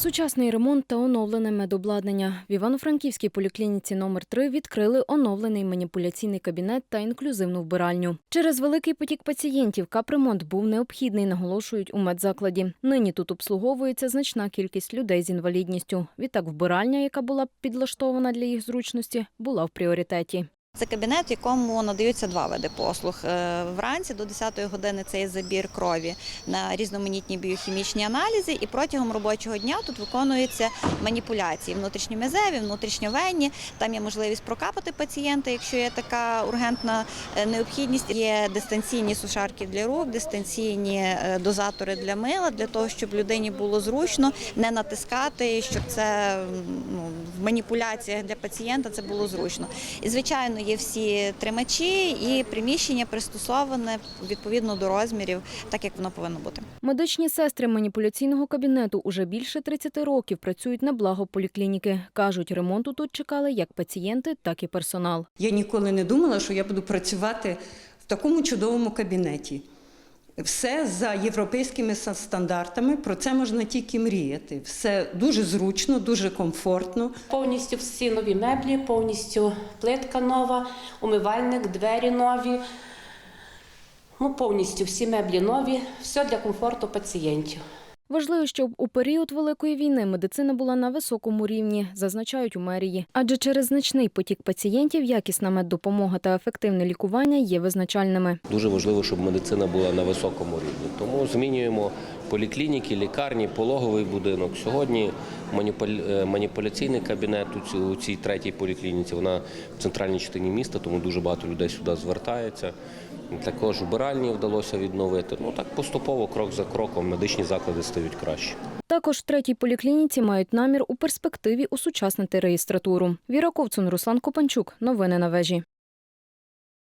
Сучасний ремонт та оновлене медобладнання. В Івано-Франківській поліклініці номер 3 відкрили оновлений маніпуляційний кабінет та інклюзивну вбиральню. Через великий потік пацієнтів капремонт був необхідний, наголошують у медзакладі. Нині тут обслуговується значна кількість людей з інвалідністю. Відтак вбиральня, яка була підлаштована для їх зручності, була в пріоритеті. Це кабінет, в якому надаються два види послуг. Е, Вранці до 10-ї години це є забір крові на різноманітні біохімічні аналізи, і протягом робочого дня тут виконуються маніпуляції внутрішньомезеві, внутрішньовенні. Там є можливість прокапати пацієнта, якщо є така ургентна е, необхідність. Є дистанційні сушарки для рук, дистанційні е, дозатори для мила, для того, щоб людині було зручно не натискати, щоб це ну, в маніпуляціях для пацієнта це було зручно. І звичайно, є всі тримачі і приміщення пристосоване відповідно до розмірів, так як воно повинно бути. Медичні сестри маніпуляційного кабінету уже більше 30 років працюють на благо поліклініки. Кажуть, ремонту тут чекали як пацієнти, так і персонал. Я ніколи не думала, що я буду працювати в такому чудовому кабінеті. Все за європейськими стандартами, про це можна тільки мріяти. Все дуже зручно, дуже комфортно. Повністю всі нові меблі, повністю плитка нова, умивальник, двері нові. Ну, повністю всі меблі нові, все для комфорту пацієнтів. Важливо, щоб у період великої війни медицина була на високому рівні, зазначають у мерії. Адже через значний потік пацієнтів якісна меддопомога та ефективне лікування є визначальними. Дуже важливо, щоб медицина була на високому рівні. Тому змінюємо поліклініки, лікарні, пологовий будинок. Сьогодні е, маніпуляційний кабінет у цій- третій поліклініці. Вона в центральній частині міста, тому дуже багато людей сюди звертається. Також вбиральні вдалося відновити. Ну так поступово, крок за кроком, медичні заклади стають краще. Також в третій поліклініці мають намір у перспективі усучаснити реєстратуру. Віра Ковцун, Руслан Копанчук. Новини на вежі.